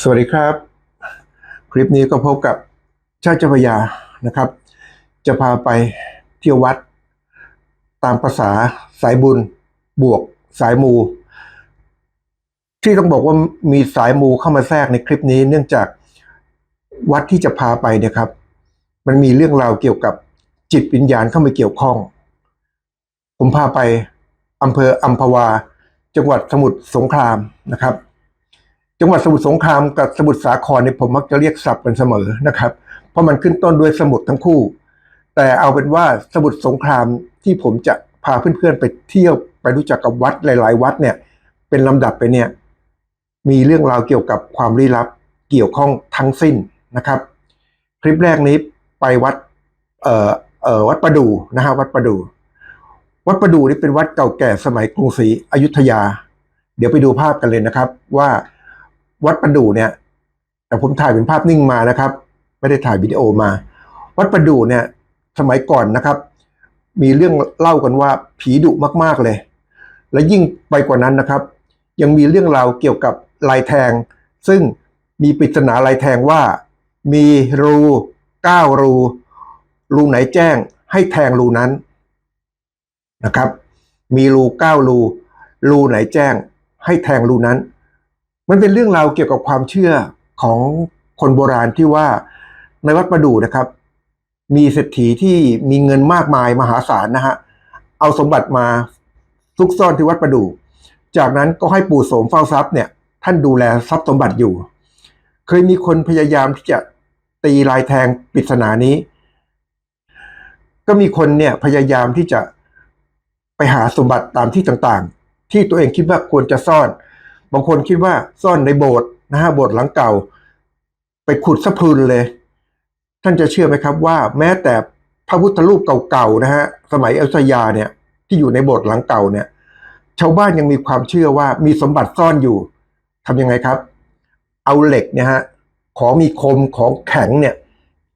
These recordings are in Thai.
สวัสดีครับ คลิปนี้ก็พบกับชาติเจ้าพระยานะครับ จะพาไปเที่ยววัด ตามภาษาสายบุญ บวกสายมู ที่ต้องบอกว่ามีสายมูเข้ามาแทรกในคลิปนี้ เนื่องจากวัดที่จะพาไปเนี่ยครับ มันมีเรื่องราวเกี่ยวกับจิตวิญญาณเข้ามาเกี่ยวข้อง ผมพาไปอำเภออัมพวา จังหวัดสมุทรสงครามนะครับ จังหวัดสมุทรสงครามกับสมุทรสาครเนี่ยผมมักจะเรียกศัพท์กันเสมอนะครับ เพราะมันขึ้นต้นด้วยสมุทรทั้งคู่ แต่เอาเป็นว่าสมุทรสงครามที่ผมจะพาเพื่อนๆไปเที่ยวไปรู้จักกับวัดหลาย ๆ วัดเนี่ย เป็นลำดับไปเนี่ย มีเรื่องราวเกี่ยวกับความลี้ลับเกี่ยวข้องทั้งสิ้นนะครับ คลิปแรกนี้ไปวัดเอ่อเอ่อวัดประดูนะฮะวัดประดูวัดประดูนี่เป็นวัดเก่าแก่สมัยกรุงศรีอยุธยา เดี๋ยวไปดูภาพกันเลยนะครับว่า วัดประดูเนี่ยแต่ผมถ่ายเป็นภาพนิ่งมานะครับ ไม่ได้ถ่ายวิดีโอมา วัดประดูเนี่ยสมัยก่อนนะครับ มีเรื่องเล่ากันว่าผีดุมากๆเลย และยิ่งไปกว่านั้นนะครับ ยังมีเรื่องราวเกี่ยวกับลายแทง ซึ่งมีปริศนาลายแทงว่า มีรูเก้ารู รูไหนแจ้งให้แทงรูนั้นนะครับ มีรูเก้ารู รูไหนแจ้งให้แทงรูนั้น มันเป็นเรื่องราวเกี่ยวกับความเชื่อของคนโบราณที่ว่าในวัดประดู่นะครับ มีเศรษฐีที่มีเงินมากมายมหาศาลนะฮะเอาสมบัติมาซุกซ่อนที่วัดประดู่ จากนั้นก็ให้ปู่โสมเฝ้าทรัพย์เนี่ย ท่านดูแลทรัพย์สมบัติอยู่ เคยมีคนพยายามที่จะตีลายแทงปริศนานี้ ก็มีคนเนี่ยพยายามที่จะไปหาสมบัติตามที่ต่างๆ ที่ตัวเองคิดว่าควรจะซ่อน บางคนคิดว่าซ่อนในโบสถ์นะฮะโบสถ์หลังเก่า ไปขุดสะพรุนเลย ท่านจะเชื่อไหมครับว่า แม้แต่พระพุทธรูปเก่าๆนะฮะสมัยอยุธยาเนี่ยที่อยู่ในโบสถ์หลังเก่าเนี่ยชาวบ้านยังมีความเชื่อว่ามีสมบัติซ่อนอยู่ทำยังไงครับ เอาเหล็กเนี่ยฮะของมีคมของแข็งเนี่ย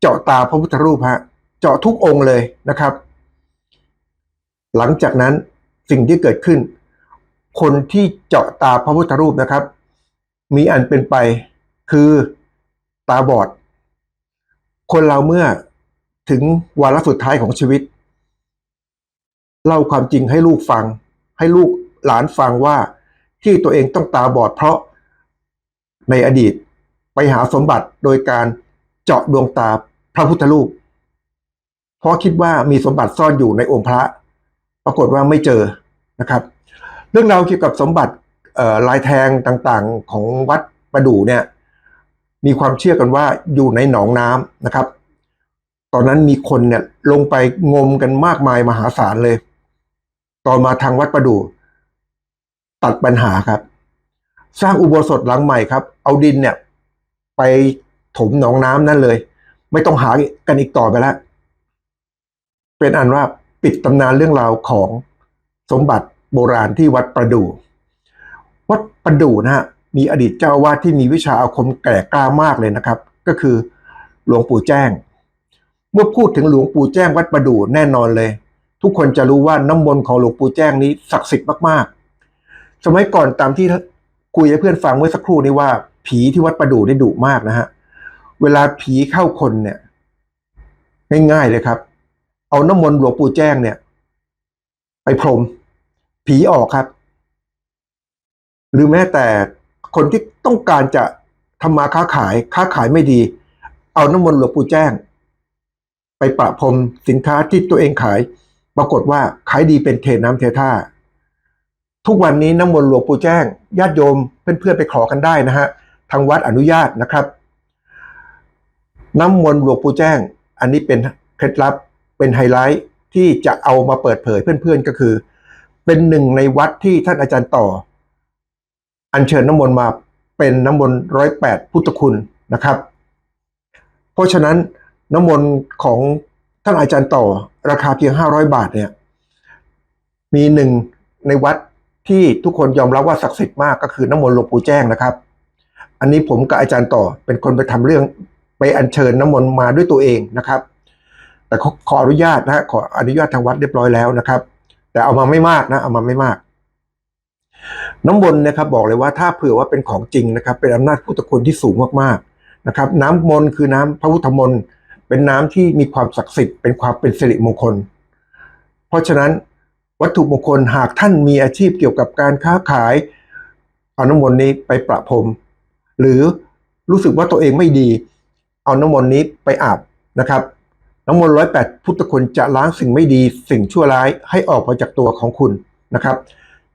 เจาะตาพระพุทธรูปฮะเจาะทุกองค์เลยนะครับ หลังจากนั้นสิ่งที่เกิดขึ้น คนที่เจาะตาพระพุทธรูปนะครับ มีอันเป็นไปคือตาบอด คนเราเมื่อถึงวาระสุดท้ายของชีวิต เล่าความจริงให้ลูกฟัง ให้ลูกหลานฟังว่าที่ตัวเองต้องตาบอดเพราะในอดีตไปหาสมบัติโดยการเจาะดวงตาพระพุทธรูป เพราะคิดว่ามีสมบัติซ่อนอยู่ในองค์พระ ปรากฏว่าไม่เจอนะครับ เรื่องราวเกี่ยวกับสมบัติลายแทงต่างๆ ของวัดประดู่เนี่ยมีความเชื่อกันว่าอยู่ในหนองน้ำนะครับ ตอนนั้นมีคนเนี่ยลงไปงมกันมากมายมหาศาลเลย ต่อมาทางวัดประดู่ตัดปัญหาครับ สร้างอุโบสถหลังใหม่ครับ เอาดินเนี่ยไปถมหนองน้ำนั่นเลย ไม่ต้องหากันอีกต่อไปแล้ว เป็นอันว่าปิดตำนานเรื่องราวของสมบัติ โบราณที่วัดประดู่วัดประดู่นะฮะมีอดีตเจ้าวาสที่มีวิชาอาคมแก่กล้ามากเลยนะครับ ก็คือหลวงปู่แจ้ง เมื่อพูดถึงหลวงปู่แจ้งวัดประดู่แน่นอนเลย ทุกคนจะรู้ว่าน้ำมนต์ของหลวงปู่แจ้งนี้ศักดิ์สิทธิ์มากๆ สมัยก่อนตามที่คุยให้เพื่อนฟังเมื่อสักครู่นี้ว่า ผีที่วัดประดู่ได้ดุมากนะฮะเวลาผีเข้าคนเนี่ยง่ายๆเลยครับ เอาน้ำมนต์หลวงปู่แจ้งเนี่ย ไปพรม ผีออกครับ หรือแม้แต่คนที่ต้องการจะทำมาค้าขายค้าขายไม่ดี เอาน้ำมนต์หลวงปู่แจ้ง ไปประพรมสินค้าที่ตัวเองขาย ปรากฏว่าขายดีเป็นเทน้ำเทท่า ทุกวันนี้น้ำมนต์หลวงปู่แจ้งญาติโยมเพื่อนๆไปขอกันได้นะฮะทางวัดอนุญาตนะครับ น้ำมนต์หลวงปู่แจ้ง อันนี้เป็นเคล็ดลับเป็นไฮไลท์ที่จะเอามาเปิดเผยเพื่อนๆก็คือ เป็นหนึ่งในวัดที่ท่านอาจารย์ต่อ อัญเชิญน้ำมนต์มาเป็นน้ำมนต์ร้อยแปดพุทธคุณนะครับ เพราะฉะนั้นน้ำมนต์ของท่านอาจารย์ต่อราคาเพียงห้าร้อยบาทเนี่ยมีหนึ่งในวัดที่ทุกคนยอมรับว่าศักดิ์สิทธิ์มากก็คือน้ำมนต์หลวงปู่แจ้งนะครับ อันนี้ผมกับอาจารย์ต่อเป็นคนไปทำเรื่องไปอัญเชิญน้ำมนต์มาด้วยตัวเองนะครับ แต่ขอขอนุญาตนะขออนุญาตทางวัดเรียบร้อยแล้วนะครับ แต่เอามาไม่มากนะ เอามาไม่มาก น้ำมนต์นะครับบอกเลยว่าถ้าเผื่อว่าเป็นของจริงนะครับ เป็นอำนาจพุทธคุณที่สูงมากๆนะครับ น้ำมนต์คือน้ำพระพุทธมนต์เป็นน้ำที่มีความศักดิ์สิทธิ์เป็นความเป็นสิริมงคล เพราะฉะนั้นวัตถุมงคลหากท่านมีอาชีพเกี่ยวกับการค้าขายเอาน้ำมนต์นี้ไปประพรมหรือรู้สึกว่าตัวเองไม่ดี เอาน้ำมนต์นี้ไปอาบนะครับ น้ำมนต์ร้อยแปดพุทธคุณจะล้างสิ่งไม่ดีสิ่งชั่วร้ายให้ออกไปจากตัวของคุณนะครับ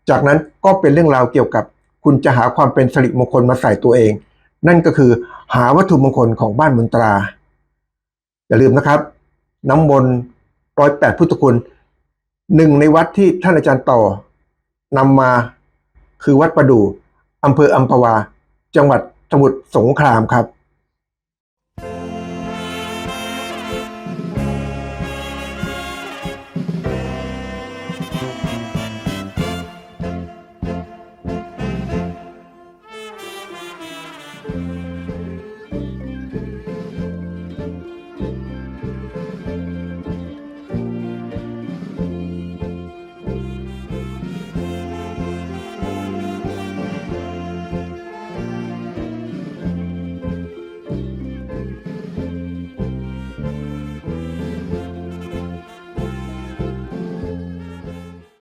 จากนั้นก็เป็นเรื่องราวเกี่ยวกับ คุณจะหาความเป็นสิริมงคลมาใส่ตัวเอง นั่นก็คือหาวัตถุมงคลของบ้านมืองตรา อย่าลืมนะครับ น้ำมนต์ร้อยแปดพุทธคุณหนึ่งในวัดที่ท่านอาจารย์ต่อนำมาคือวัดประดู่อำเภออัมพวา จังหวัดสมุทรสงครามครับ